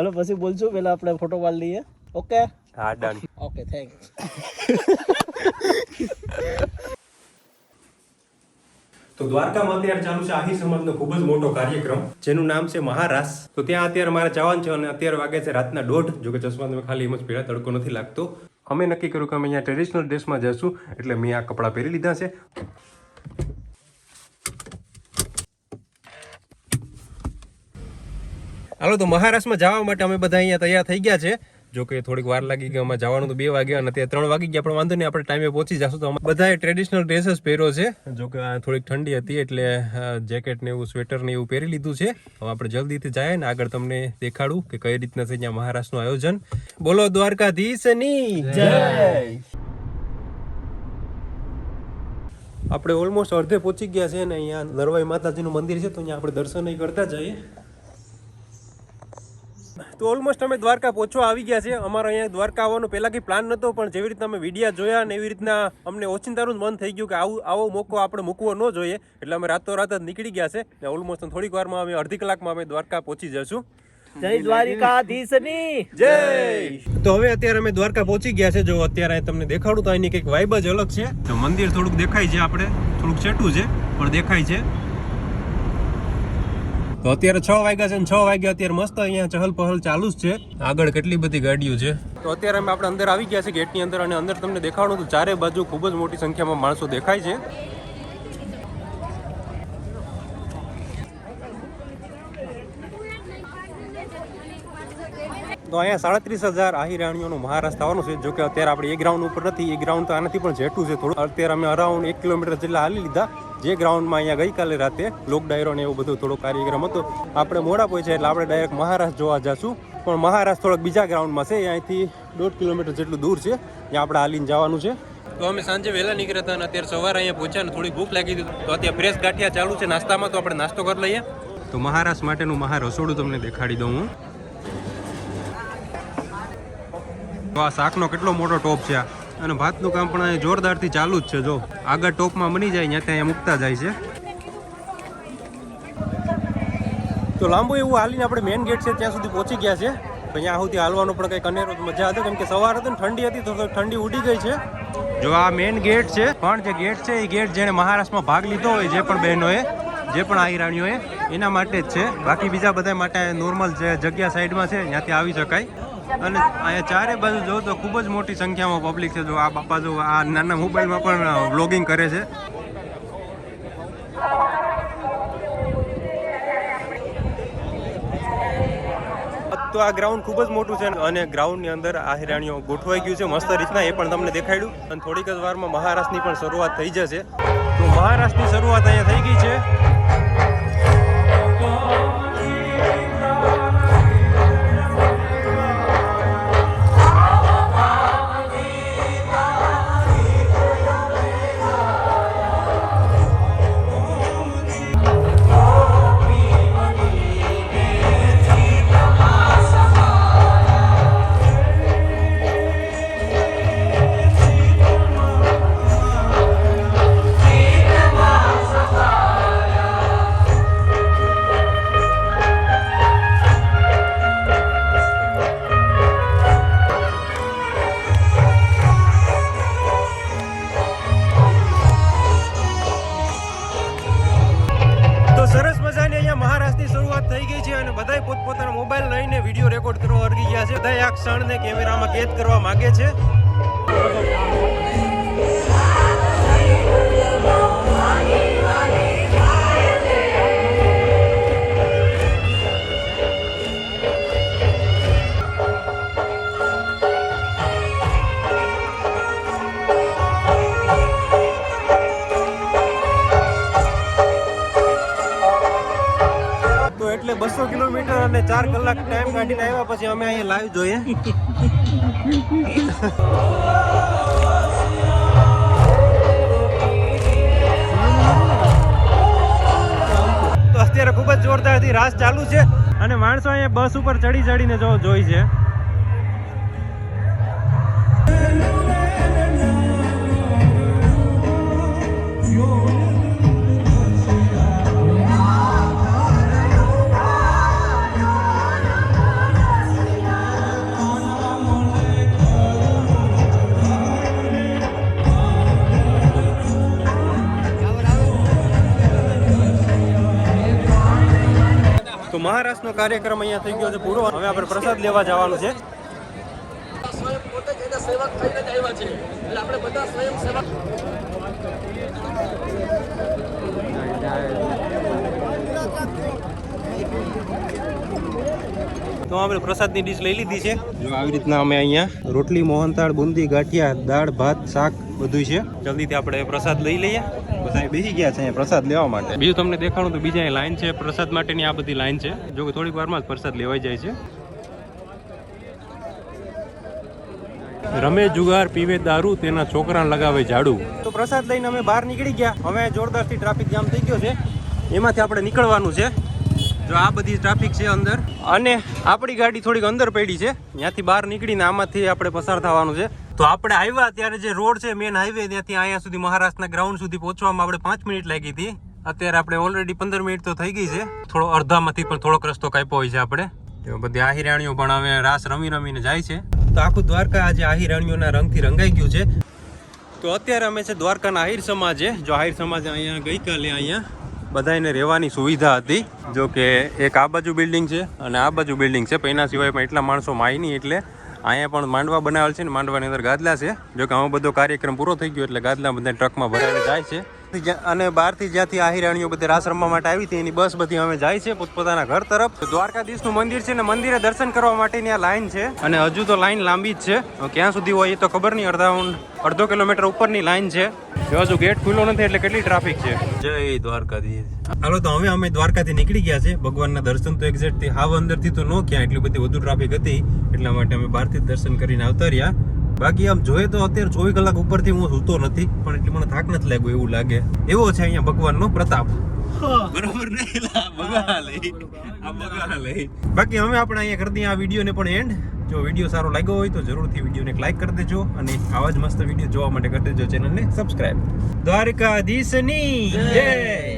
અને પછી બોલશું પેલા આપણે ફોટો પાડી લઈએ. ઓકે હા ડન ઓકે થેન્ક તો દ્વારકામાં અત્યારે ચાલુ છે આહી સમાજનો ખૂબ જ મોટો કાર્યક્રમ જેનું નામ છે મહારાસ. તો ત્યાં અત્યારે મારે જવાનું છે અને અત્યારે વાગે છે રાતના દોઢ જો કે ચશ્મા તમે ખાલી એમ જ પહેલા તડકો નથી લાગતો. અમે નક્કી કર્યું કે અમે અહીંયા ટ્રેડિશનલ ડ્રેસમાં જશું એટલે મેં આ કપડાં પહેરી લીધા છે. હાલો, તો મહારાષ્ટ્રમાં જવા માટે અમે બધા અહીંયા તૈયાર થઈ ગયા છે. જો કે થોડીક વાર લાગી ગઈ અમે જવાનું તો બે વાગ્યા અને તે ત્રણ વાગી ગયા, પણ વાંધો નહીં, આપણે ટાઈમે પહોંચી જશું. તો બધાએ ટ્રેડિશનલ ડ્રેસ પહેર્યો છે. જો કે થોડીક ઠંડી હતી, એટલે જેકેટ ને એવું સ્વેટર ને એવું પહેરી લીધું છે. હવે આપણે જલ્દીથી જાય ને આગળ તમને દેખાડું કે કઈ રીતના છે અહીંયા મહારાષ્ટ્રનું આયોજન. બોલો, દ્વારકાધીશની! જય! આપણે ઓલમોસ્ટ અડધે પહોંચી ગયા છે ને અહીંયા નરવાઈ માતાજીનું મંદિર છે, તો અહીંયા આપણે દર્શન કરતા જઈએ. તો ઓલમોસ્ટ અમે દ્વારકા પહોંચવા આવી ગયા છે અમારો અહીંયા દ્વારકા આવવાનો પહેલાંથી પ્લાન નહોતો પણ જેવી રીતના અમે વિડીયા જોયા ને એવી રીતના અમને ઓચિંતાનું મન થઈ ગયું કે આવું આવો મોકો આપણે મૂકવો ન જોઈએ. એટલે અમે રાતોરાત જ નીકળી ગયા છે ને ઓલમોસ્ટ થોડીક વારમાં અમે અડધી કલાકમાં અમે દ્વારકા પહોંચી જશું જય દ્વારિકાધીશની. જય! તો હવે અત્યારે અમે દ્વારકા પહોંચી ગયા છે. જો અત્યારે તમને દેખાડું તો અહીંની કંઈક વાઇબ જ અલગ છે. તો મંદિર થોડુંક દેખાય છે આપણે. થોડુંક છેટું છે પણ દેખાય છે. તો અત્યારે છ વાગ્યા છે ને છ વાગ્યા અત્યારે મસ્ત અહીંયા ચહલ પહલ ચાલુ જ છે. આગળ કેટલી બધી ગાડીઓ છે. તો અત્યારે અમે આપણે અંદર આવી ગયા છે ગેટની અંદર અને અંદર તમને દેખાડું તો ચારે બાજુ ખૂબ જ મોટી સંખ્યામાં માણસો દેખાય છે. તો અહીંયા સાડત્રીસ હજાર આહિરાણીઓનું મહારાષ્ટ્ર આવવાનું છે જો કે અત્યારે આપણે એ ગ્રાઉન્ડ ઉપર નથી, એ ગ્રાઉન્ડ તો આનાથી પણ જેટું છે થોડું. અત્યારે અમે અરાઉન્ડ એક કિલોમીટર જેટલા હાલી લીધા. જે ગ્રાઉન્ડમાં અહીંયા ગઈકાલે રાતે લોક ડાયરો ને એવું બધું થોડો કાર્યક્રમ હતો. આપણે મોડા પહોંચ્યા એટલે આપણે ડાયરેક્ટ મહારાષ્ટ્ર જોવા જશું. પણ મહારાષ્ટ્ર થોડોક બીજા ગ્રાઉન્ડમાં છે અહીંથી દોઢ કિલોમીટર જેટલું દૂર છે. ત્યાં આપણે હાલીને જવાનું છે. તો અમે સાંજે વહેલા નીકળ્યા હતા અને અત્યારે સવારે અહીંયા પહોંચ્યા ને થોડી ભૂખ લાગી હતી. તો અત્યારે ફ્રેશ ગાંઠિયા ચાલુ છે નાસ્તામાં તો આપણે નાસ્તો કરી લઈએ. તો મહારાષ્ટ્ર માટેનું મહા રસોડું તમને દેખાડી દઉં હું. તો આ શાકનો કેટલો મોટો ટોપ છે આ? અને ભાતનું કામ પણ અહીં જોરદારથી ચાલુ જ છે, જો. આગળ ટોપમાં બની જાય ત્યાં ત્યાં મૂકતા જાય છે. તો લાંબુ એવું હાલીને આપણે મેઇન ગેટ છે, ત્યાં સુધી પહોંચી ગયા છે. અહીંયા સુધી હાલવાનો પણ કંઈક અનેરો મજા હતો, કેમ કે સવાર હતી ઠંડી હતી, તો ઠંડી ઉડી ગઈ છે. જો આ મેઇન ગેટ છે, પણ જે ગેટ છે, એ ગેટ જેણે મહારાષ્ટ્રમાં ભાગ લીધો હોય, જે પણ બહેનોએ, જે પણ આહીરાણીઓએ એના માટે જ છે. બાકી બીજા બધા માટે નોર્મલ જે જગ્યા સાઈડમાં છે ત્યાંથી આવી શકાય. અને અહીંયા ચારે બાજુ જો તો ખૂબ જ મોટી સંખ્યામાં પબ્લિક છે. જો આ બાપા જો આ નાના મોબાઈલમાં પણ વ્લોગિંગ કરે છે. તો આ ગ્રાઉન્ડ ખૂબ જ મોટું છે અને ગ્રાઉન્ડની અંદર આ હિરાણીઓ ગોઠવાઈ ગયું છે. મસ્ત રીતના એ પણ તમને દેખાડ્યું. અને થોડીક જ વારમાં મહારાષ્ટ્રની પણ શરૂઆત થઈ જશે. તો મહારાષ્ટ્રની શરૂઆત અહીંયા થઈ ગઈ છે. અહીંયા શરૂઆત થઈ ગઈ છે અને બધાય પોતપોતાના મોબાઈલ લઈને વીડિયો રેકોર્ડ કરવા અરગી ગયા છે. બધા આ ક્ષણને કેમેરામાં કેદ કરવા માંગે છે. એટલે બસો કિલોમીટર અને ચાર કલાક ટાઈમ કાઢીને આવ્યા પછી અમે અહીંયા લાઈવ જોઈએ. અત્યારે ખૂબ જ જોરદારથી રાસ ચાલુ છે અને માણસો અહીંયા બસ ઉપર ચડી ચડીને જો જોઈ છે. મહારાષ્ટ્રનો કાર્યક્રમ અહીંયા થઈ ગયો છે. પૂરો હવે આપણે પ્રસાદ લેવા જવાનું છે. તો આપણે પ્રસાદની ડીશ લઈ લીધી છે. જો આવી રીતના અમે અહીંયા રોટલી મોહનતાળ બુંદી ગાંઠિયા દાળ ભાત શાક બધું છે. જલ્દીથી આપણે પ્રસાદ લઈ લઈએ. બધા બેસી ગયા છે અહીંયા પ્રસાદ લેવા માટે. બીજું તમને દેખાણું તો બીજા લાઈન છે. પ્રસાદ માટેની આ બધી લાઈન છે. જો કે થોડીક વારમાં જ પ્રસાદ લેવાઈ જાય છે. રમે જુગાર પીવે દારૂ તેના છોકરાને લગાવે ઝાડુ. તો પ્રસાદ લઈને અમે બહાર નીકળી ગયા. હવે જોરદારથી ટ્રાફિક જામ થઈ ગયો છે. એમાંથી આપણે નીકળવાનું છે. જો આ બધી ટ્રાફિક છે અંદર. અને આપણી ગાડી થોડીક અંદર પડી છે. ત્યાંથી બહાર નીકળીને આમાંથી આપણે પસાર થવાનું છે. તો આપણે આવ્યા ત્યારે જે રોડ છે મેન હાઈવે ત્યાંથી અહીંયા સુધી મહારાષ્ટ્રના ગ્રાઉન્ડ સુધી પહોંચવામાં આપણે પાંચ મિનિટ લાગી હતી. અત્યારે આપણે ઓલરેડી પંદર મિનિટ તો થઈ ગઈ છે. થોડો અડધામાંથી પણ થોડોક રસ્તો કાપ્યો હોય છે આપણે. બધી આહિરાણીઓ પણ હવે રાસ રમી રમીને જાય છે. તો આખું દ્વારકા આજે આહિરાણીઓના રંગથી રંગાઈ ગયું છે. તો અત્યારે અમે છે દ્વારકાના આહિર સમાજે. જો આહિર સમાજ અહીંયા ગઈકાલે અહીંયા બધાને રહેવાની સુવિધા હતી, જો કે એક આ બાજુ બિલ્ડિંગ છે અને આ બાજુ બિલ્ડિંગ છે. પણ એના સિવાય પણ એટલા માણસો માય નહીં એટલે અહીંયા પણ માંડવા બનાવેલ છે ને માંડવાની અંદર ગાદલા છે. જો કે આમાં બધો કાર્યક્રમ પૂરો થઈ ગયો એટલે ગાદલા બધા ટ્રકમાં ભરાઈને જાય છે. અને બહારથી જ્યાંથી આહિરાણીઓ બધી રાસ રમવા માટે આવી હતી એની બસ બધી અમે જાય છે પોતપોતાના ઘર તરફ. દ્વારકાધીશનું મંદિર છે ને મંદિરે દર્શન કરવા માટેની આ લાઈન છે. અને હજુ તો લાઈન લાંબી જ છે. ક્યાં સુધી હોય એ તો ખબર નહીં અડધા અડધો કિલોમીટર ઉપરની લાઈન છે. હજુ ગેટ ખુલ્લો નથી એટલે કેટલી ટ્રાફિક છે? જય દ્વારકાધીશ. હાલો તો હવે અમે દ્વારકાથી નીકળી ગયા છે. ભગવાનના દર્શન તો એક્ઝેક્ટથી હાવ અંદરથી તો ન ક્યાં એટલી બધી વધુ ટ્રાફિક હતી. એટલા માટે અમે બહારથી દર્શન કરીને આવતા રહ્યા. બાકી આમ જોઈએ તો અત્યારે ચોવીસ કલાક ઉપરથી હું સૂતો નથી પણ એટલે મને થાક નથી લાગ્યો એવું લાગે. એવો છે અહીંયા ભગવાનનો પ્રતાપ. બરોબર લઈ. બાકી હવે આપણે અહીંયા કરી દઈએ આ વિડીયોને પણ એન્ડ જો વીડિયો સારો લાગ્યો હોય તો જરૂરથી વિડીયોને એક લાઈક કરી દેજો અને આવા જ મસ્ત વીડિયો જોવા માટે કરી દેજો ચેનલને સબસ્ક્રાઇબ દ્વારકાધીશની જય.